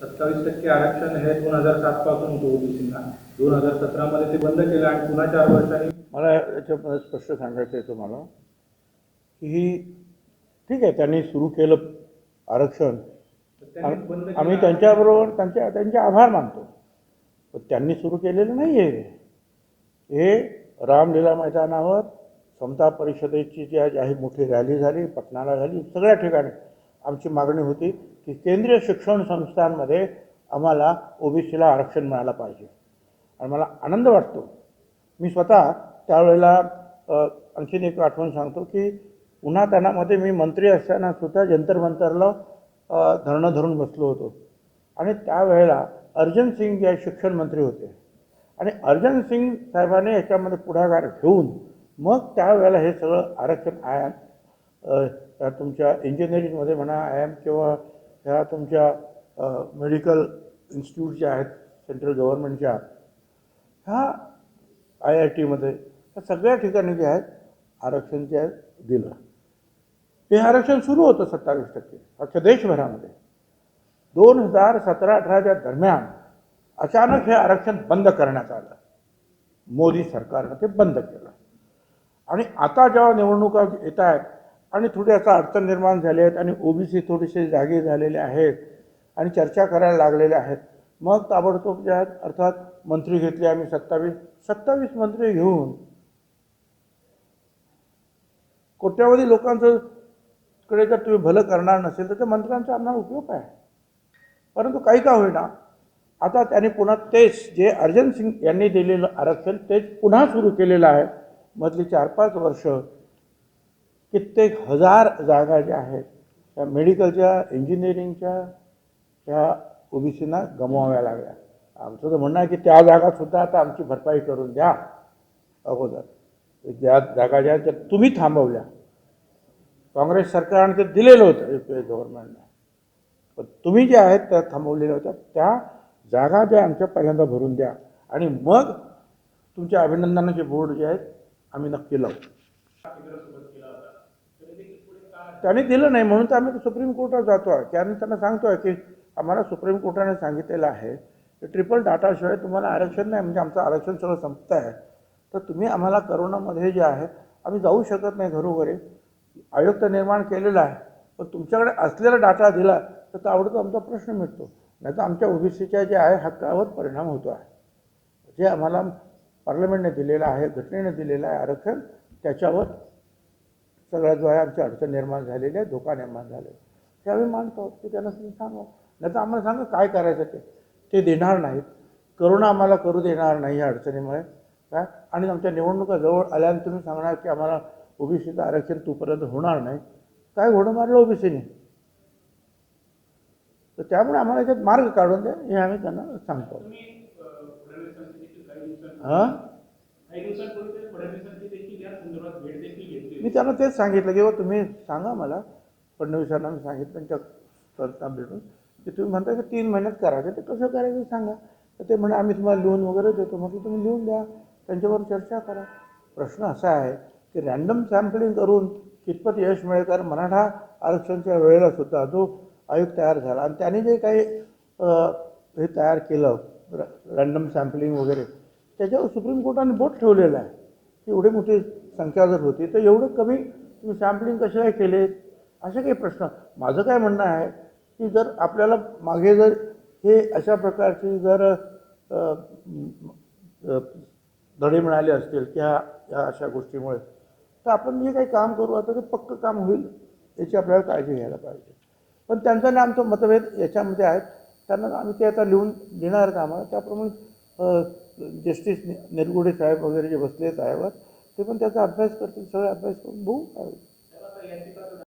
सत्तावीस टक्के आरक्षण हे दोन हजार सात पासून होतं ओबीसीना. दोन हजार सतरामध्ये ते बंद केलं आणि पुन्हा चार वर्षांनी मला याच्यामध्ये स्पष्ट सांगायचं आहे तुम्हाला की ही ठीक आहे त्यांनी सुरू केलं आरक्षण. आम्ही त्यांच्याबरोबर त्यांच्या त्यांचे आभार मानतो. पण त्यांनी सुरू केलेलं नाही आहे हे रामलीला मैदानावर समता परिषदेची जी आहे जी मोठी रॅली झाली पटणाला झाली सगळ्या ठिकाणी आमची मागणी होती की केंद्रीय शिक्षण संस्थांमध्ये आम्हाला ओबीसीला आरक्षण मिळायला पाहिजे. आणि मला आनंद वाटतो. मी स्वतः त्यावेळेला आणखीन एक आठवण सांगतो की पुन्हा त्यांनामध्ये मी मंत्री असताना सुद्धा जंतर मंतरला धरणं धरून बसलो होतो. आणि त्यावेळेला अर्जन सिंग जे शिक्षण मंत्री होते. आणि अर्जन सिंग साहेबाने याच्यामध्ये पुढाकार घेऊन मग त्यावेळेला हे सगळं आरक्षण आय त्या तुमच्या इंजिनिअरिंगमध्ये म्हणा आय एम किंवा ह्या तुमच्या मेडिकल इन्स्टिट्यूट ज्या आहेत सेंट्रल गव्हर्नमेंटच्या ह्या आय आय टीमध्ये ह्या सगळ्या ठिकाणी जे आहेत आरक्षण जे आहे दिलं. ते आरक्षण सुरू होतं सत्तावीस टक्के अख्ख्या देशभरामध्ये. दोन हजार सतरा अठराच्या दरम्यान अचानक हे आरक्षण बंद करण्यात आलं. मोदी सरकारनं ते बंद केलं. आणि आता जेव्हा निवडणुका येत आहेत आणि थोडी आता अडचण निर्माण झाली आहेत आणि ओबीसी थोडेसे जागे झालेले आहेत आणि चर्चा करायला लागलेल्या आहेत. मग ताबडतोब जे आहेत अर्थात मंत्री घेतले आम्ही सत्तावीस. सत्तावीस मंत्री घेऊन कोट्यावधी लोकांचं कडे जर तुम्ही भलं करणार नसेल तर त्या मंत्र्यांचा आम्हाला उपयोग काय? परंतु काही का होईना आता त्यांनी पुन्हा तेच जे अर्जन सिंग यांनी दिलेलं आरक्षण तेच पुन्हा सुरू केलेलं आहे. मधली चार पाच वर्ष कित्येक हजार जागा ज्या आहेत त्या मेडिकलच्या इंजिनिअरिंगच्या त्या ओबीसीना गमवाव्या लागल्या. आमचं तर म्हणणं आहे की त्या जागासुद्धा आता आमची भरपाई करून द्या अगोदर. ज्या जागा ज्या त्या तुम्ही थांबवल्या. काँग्रेस सरकारने ते दिलेलं होतं यू पी ए गव्हर्नमेंटने. पण तुम्ही ज्या आहेत त्या थांबवलेल्या होत्या त्या जागा ज्या आमच्या पहिल्यांदा भरून द्या. आणि मग तुमच्या अभिनंदनाचे बोर्ड जे आहेत आम्ही नक्की लावू. त्यांनी दिलं नाही म्हणून तर आम्ही सुप्रीम कोर्टात जातो आहे त्याने त्यांना सांगतो आहे की आम्हाला सुप्रीम कोर्टाने सांगितलेलं आहे की ट्रिपल डाटाशिवाय तुम्हाला आरक्षण नाही म्हणजे आमचं आरक्षण सगळं संपतं आहे. तर तुम्ही आम्हाला करोनामध्ये जे आहे आम्ही जाऊ शकत नाही घरोघरी. आयोग तर निर्माण केलेला आहे पण तुमच्याकडे असलेला डाटा दिला तर ताबडतोब आमचा प्रश्न मिटतो. नाही तर आमच्या ओबीसीच्या जे आहे हक्कावर परिणाम होतो आहे जे आम्हाला पार्लमेंटने दिलेलं आहे घटनेने दिलेलं आहे आरक्षण त्याच्यावर सगळ्या जो आहे आमची अडचण निर्माण झालेली आहे धोका निर्माण झाले ते आम्ही मानतो की त्यांना तुम्ही सांगा. नाही तर आम्हाला सांगा काय करायचं ते. ते देणार नाहीत. करोना आम्हाला करू देणार नाही या अडचणीमुळे. काय? आणि आमच्या निवडणुका जवळ आल्यानं तुम्ही सांगणार की आम्हाला ओबीसीचं आरक्षण तोपर्यंत होणार नाही. काय घोडं मारलं ओबीसीने? तर त्यामुळे आम्हाला याच्यात मार्ग काढून द्या हे आम्ही त्यांना सांगतो. हां? मी त्यांना तेच सांगितलं की तुम्ही सांगा मला फडणवीसांना मी सांगितलं त्यांच्या करता भेटून. की तुम्ही म्हणता की तीन महिन्यात करायचं ते कसं करायचं सांगा. तर ते म्हणा आम्ही तुम्हाला लिहून वगैरे देतो. म्हटलं तुम्ही लिहून द्या. त्यांच्यावर चर्चा करा. प्रश्न असा आहे की रॅन्डम सॅम्पलिंग करून कितपत यश मिळेल कारण मराठा आरक्षणच्या वेळेला सुद्धा जो आयोग तयार झाला आणि त्याने जे काही हे तयार केलं रॅन्डम सॅम्पलिंग वगैरे त्याच्यावर सुप्रीम कोर्टाने बोट ठेवलेलं आहे. एवढी मोठी संख्या जर होती तर एवढं कमी तुम्ही सॅम्पलिंग कसे काय केले? असे काही प्रश्न. माझं काय म्हणणं आहे की जर आपल्याला मागे जर हे अशा प्रकारची जर धडे मिळाले असतील की ह्या या अशा गोष्टीमुळे तर आपण जे काही काम करू आता ते पक्क काम होईल याची आपल्याला काळजी घ्यायला पाहिजे. पण त्यांचं आणि आमचं मतभेद याच्यामध्ये आहेत. त्यांना आम्ही ते आता लिहून देणार आहेत आम्हाला त्याप्रमाणे जस्टिस निरगुडे साहेब वगैरे जे बसले आहेत साहेब ते पण त्याचा अभ्यास करतील सगळे अभ्यास करून बघू काय